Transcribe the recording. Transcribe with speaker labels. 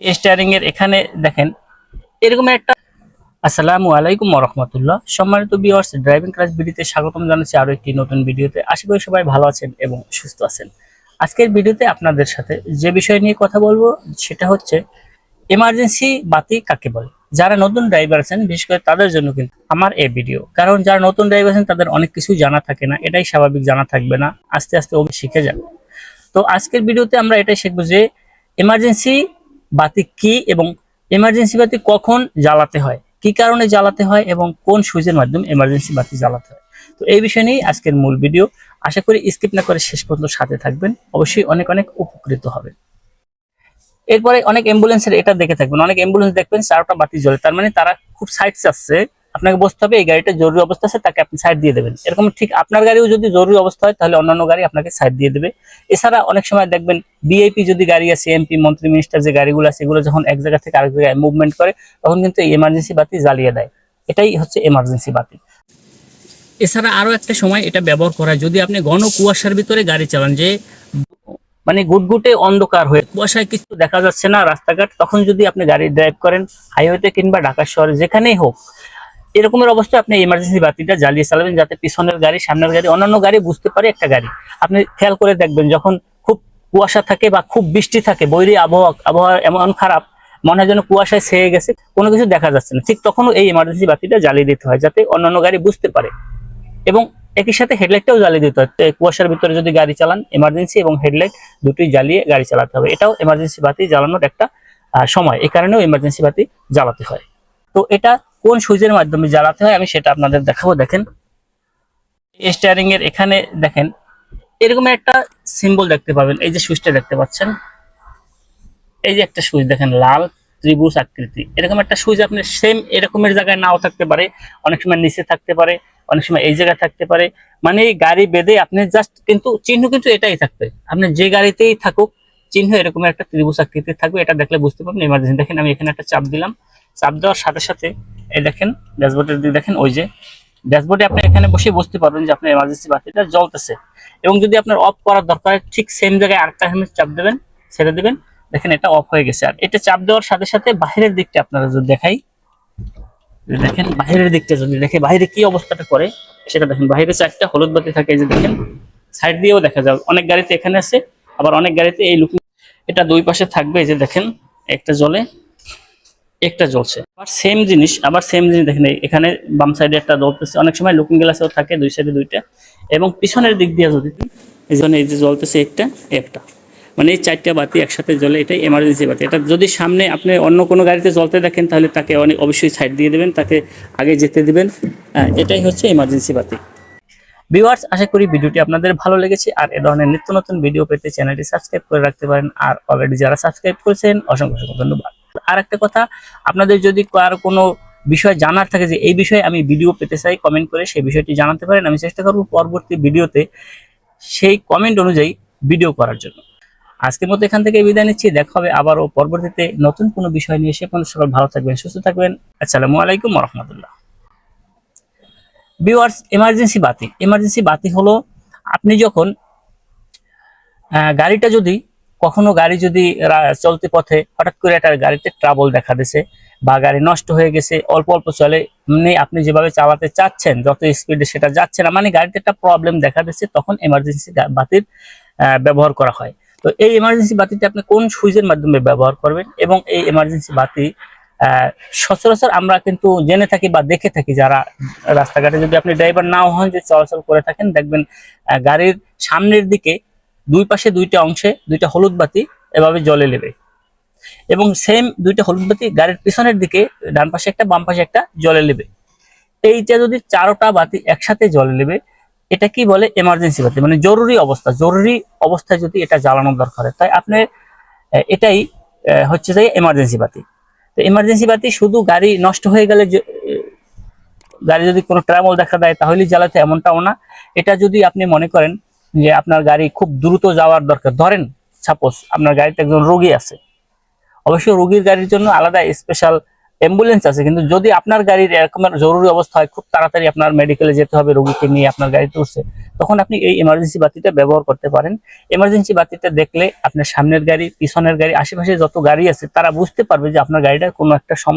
Speaker 1: Steering এর এখানে দেখেন, এরকম একটা আসসালামু আলাইকুম রহমতুল্লাহ। সম্মানিত বিয়ার্স ড্রাইভিং ক্লাস ভিডিওতে স্বাগতম জানাচ্ছি আরও একটি নতুন ভিডিওতে আশা করি সবাই ভালো আছেন এবং সুস্থ আছেন। আজকের ভিডিওতে আপনাদের সাথে যে বিষয় নিয়ে কথা বলব, সেটা হচ্ছে এমার্জেন্সি বাতি কাকে বলে? যারা নতুন ড্রাইভার আছেন, বিশেষ করে তাদের জন্য কিন্তু আমার এই ভিডিও কারণ যারা নতুন ড্রাইভার আছেন, তাদের অনেক কিছু জানা থাকে না, এটাই স্বাভাবিক, জানা থাকবে না। আস্তে আস্তে ও শিখে যাবে তো আজকের ভিডিওতে আমরা এটাই শিখব যে এমার্জেন্সি বাতি কি এবং এমার্জেন্সি বাতি কখন জ্বালাতে হয়? কি কারণে জ্বালাতে হয় এবং কোন সুইচের মাধ্যমে এমার্জেন্সি বাতি জ্বালাতে হয়? তো এই বিষয় নিয়েই আজকের মূল ভিডিও আশা করি স্কিপ না করে শেষ পর্যন্ত সাথে থাকবেন। অবশ্যই অনেক অনেক উপকৃত হবে। এরপরে অনেক অ্যাম্বুলেন্সের এটা দেখে থাকবেন। অনেক অ্যাম্বুলেন্স দেখবেন, চারটা বাতি জ্বলে। তার মানে তারা খুব সাইড চাচ্ছে আপনাকে বসতে হবে, এই গাড়িটা জরুরি অবস্থা আছে, তাকে আপনি সাইড দিয়ে দেবেন। এরকম ঠিক আপনার গাড়িও যদি জরুরি অবস্থা হয়, তাহলে অন্যান্য গাড়ি আপনাকে সাইড দিয়ে দেবে। এছাড়া অনেক সময় দেখবেন বিআইপি যদি গাড়ি আছে এমপি মন্ত্রী মিনিস্টার যে গাড়িগুলো আছে, এগুলো যখন এক জায়গা থেকে আরেক জায়গায় মুভমেন্ট করে, তখন কিন্তু এই এমার্জেন্সি বাতি জ্বালিয়ে দেয়। এটাই হচ্ছে এমার্জেন্সি বাতি। এছাড়া আরও একটা সময় এটা ব্যবহার করা যদি আপনি ঘন কুয়াশার ভিতরে গাড়ি চালান, যে মানে গুটগুটে অন্ধকার হয়ে কুয়াশায় কিছু দেখা যাচ্ছে না রাস্তাঘাট, তখন যদি আপনি গাড়ি ড্রাইভ করেন হাইওয়েতে কিংবা ঢাকা শহরে যেখানেই হোক এরকমের অবস্থায় আপনি এমার্জেন্সি বাতিটা জ্বালিয়ে চালাবেন যাতে পিছনের গাড়ি, সামনের গাড়ি, অন্যান্য গাড়ি বুঝতে পারে একটা গাড়ি। আপনি খেয়াল করে দেখবেন, যখন খুব কুয়াশা থাকে বা খুব বৃষ্টি থাকে, বৈরী আবহাওয়া আবহাওয়া এমন খারাপ, মনে হয় যেন কুয়াশায় ছেয়ে গেছে, কোনো কিছু দেখা যাচ্ছে না। ঠিক তখনও এই এমার্জেন্সি বাতিটা জ্বালিয়ে দিতে হয়, যাতে অন্যান্য গাড়ি বুঝতে পারে। এবং একই সাথে হেডলাইটটাও জ্বালিয়ে দিতে হয়। কুয়াশার ভিতরে যদি গাড়ি চালান এমার্জেন্সি এবং হেডলাইট দুটোই জ্বালিয়ে গাড়ি চালাতে হবে। এটাও এমার্জেন্সি বাতি জ্বালানোর একটা সময়। এই কারণেও এমার্জেন্সি বাতি জ্বালাতে হয়। তো এটা কোন সুইচের মাধ্যমে জ্বালাতে হয় আমি সেটা আপনাদের দেখাবো, দেখেন। স্টিয়ারিং এর এখানে দেখেন, এরকম একটা সিম্বল দেখতে পাবেন, এই যে সুইচটা দেখতে পাচ্ছেন। এই যে একটা সুইচ, দেখেন, লাল ত্রিভুজ আকৃতি। এরকম একটা সুইচ আপনি সেম এরকমের জায়গায় নাও থাকতে পারে, অনেক সময় নিচে থাকতে পারে, অনেক সময় এই জায়গায় থাকতে পারে। মানে এই গাড়ি বেঁধে আপনি জাস্ট কিন্তু চিহ্ন কিন্তু এটাই থাকবে। আপনি যে গাড়িতেই থাকুক, চিহ্ন এরকম একটা ত্রিভুজ আকৃতি থাকবে, এটা দেখলে বুঝতে পারবেন। এমার্জেন্সি দেখেন, আমি এখানে একটা চাপ দিলাম। চাপ দেওয়ার সাথে সাথে এই দেখেন ড্যাশবোর্ডের দিকে দেখেন, ওই যে ড্যাশবোর্ডে আপনি এখানে বসে বুঝতে পারবেন যে আপনার এমার্জেন্সি বাতিটা জ্বলতেছে। এবং যদি আপনার অফ করার দরকার, ঠিক সেম জায়গায় আরেকটা হেলমেট চাপ দেবেন, ছেড়ে দেবেন, দেখেন এটা অফ হয়ে গেছে। আর এটা চাপ দেওয়ার সাথে সাথে বাইরের দিকটা আপনারা যদি দেখাই দেখেন, বাহিরের দিকটা যদি দেখে বাইরে কি অবস্থাটা করে, সেটা দেখেন বাইরে চারটা হলুদ বাতি থাকে যে দেখেন সাইড দিয়েও দেখা যাবে অনেক গাড়িতে এখানে আছে, আবার অনেক গাড়িতে এই লুকিং এটা দুই পাশে থাকবে, এই যে দেখেন, একটা জ্বলে একটা জ্বলছে। আবার সেম জিনিস আবার সেম জিনিস দেখেন এখানে বাম সাইডে একটা জ্বলতেছে। অনেক সময় লুকিং গ্লাসেও থাকে দুই সাইডে দুইটা। এবং পিছনের দিক দিয়ে যদি এই জন্য এই যে জ্বলতেছে একটা একটা। মানে এই চারটা বাতি একসাথে জ্বলে এটাই এমার্জেন্সি বাতি। এটা যদি সামনে আপনি অন্য কোনো গাড়িতে জ্বলতে দেখেন তাহলে তাকে অনেক অবশ্যই সাইড দিয়ে দেবেন তাকে আগে যেতে দিবেন। হ্যাঁ, এটাই হচ্ছে এমার্জেন্সি বাতি। ভিউয়ার্স আশা করি ভিডিওটি আপনাদের ভালো লেগেছে। আর এ ধরনের নিত্য নতুন ভিডিও পেতে চ্যানেলটি সাবস্ক্রাইব করে রাখতে পারেন। আর অলরেডি যারা সাবস্ক্রাইব করেছেন অসংখ্য অসংখ্য ধন্যবাদ। আর একটা কথা, আপনাদের যদি আর কোনো বিষয় জানার থাকে যে এই বিষয়ে আমি ভিডিও পেতে চাই কমেন্ট করে সেই বিষয়টি জানাতে পারেন, আমি চেষ্টা করব পরবর্তী ভিডিওতে সেই কমেন্ট অনুযায়ী ভিডিও করার জন্য। আজকের মতো এখান থেকে বিদায় নিচ্ছি, দেখা হবে আবারও পরবর্তীতে নতুন কোনো বিষয় নিয়ে। সে পর্যন্ত সকল ভালো থাকবেন, সুস্থ থাকবেন। আসসালামু আলাইকুম রহমতুল্লাহ। ভিউয়ার্স এমার্জেন্সি বাতি এমার্জেন্সি বাতি হলো আপনি যখন গাড়িটা যদি কখনো গাড়ি যদি চলতে পথে হঠাৎ করে একটা গাড়িতে ট্রাবল দেখা দিছে বা গাড়ি নষ্ট হয়ে গেছে, অল্প অল্প চলে মানে আপনি যেভাবে চালাতে চাচ্ছেন, যত স্পিডে সেটা যাচ্ছে না মানে গাড়িতে একটা প্রবলেম দেখা দিচ্ছে তখন এমার্জেন্সি বাতির ব্যবহার করা হয়। তো এই এমার্জেন্সি বাতিটা আপনি কোন সুইচের মাধ্যমে ব্যবহার করবেন এবং এই এমার্জেন্সি বাতি সচরাচর আমরা কিন্তু জেনে থাকি বা দেখে থাকি যারা রাস্তাঘাটে যদি আপনি ড্রাইভার নাও হন, যে চলাচল করে থাকেন, দেখবেন গাড়ির সামনের দিকে দুই পাশে দুইটা অংশে দুইটা হলুদ বাতি এভাবে জলে নেবে এবং সেম দুইটা হলুদ বাতি গাড়ির পিছনের দিকে, ডান পাশে একটা, বাম পাশে একটা জলে নেবে এইটা যদি চারোটা বাতি একসাথে জলে নেবে এটা কি বলে? এমার্জেন্সি বাতি। মানে জরুরি অবস্থা। জরুরি অবস্থায় যদি এটা জ্বালানো দরকার হয়। তাই আপনি এটাই হচ্ছে যে এমার্জেন্সি বাতি। তো এমার্জেন্সি বাতি শুধু গাড়ি নষ্ট হয়ে গেলে গাড়ি যদি কোনো ট্রাবল দেখা দেয়, তাহলেই জ্বালাতে এমনটাও না। এটা যদি আপনি মনে করেন যে আপনার গাড়ি খুব দ্রুত যাওয়ার দরকার। ধরেন সাপোজ আপনার গাড়িতে একজন রোগী আছে। অবশ্যই রোগীর গাড়ির জন্য আলাদা স্পেশাল অ্যাম্বুলেন্স আছে, কিন্তু যদি আপনার গাড়ির এরকম জরুরি অবস্থা হয়, খুব তাড়াতাড়ি আপনার মেডিকেলে যেতে হবে, রোগীকে নিয়ে আপনার গাড়িতে উঠছে, তখন আপনি এই এমার্জেন্সি বাতিটা ব্যবহার করতে পারেন। এমার্জেন্সি বাতিটা দেখলে আপনার সামনের গাড়ি, পিছনের গাড়ি, আশেপাশে যত গাড়ি আছে, তারা বুঝতে পারবে যে আপনার গাড়িটার কোনো একটা সমস্যা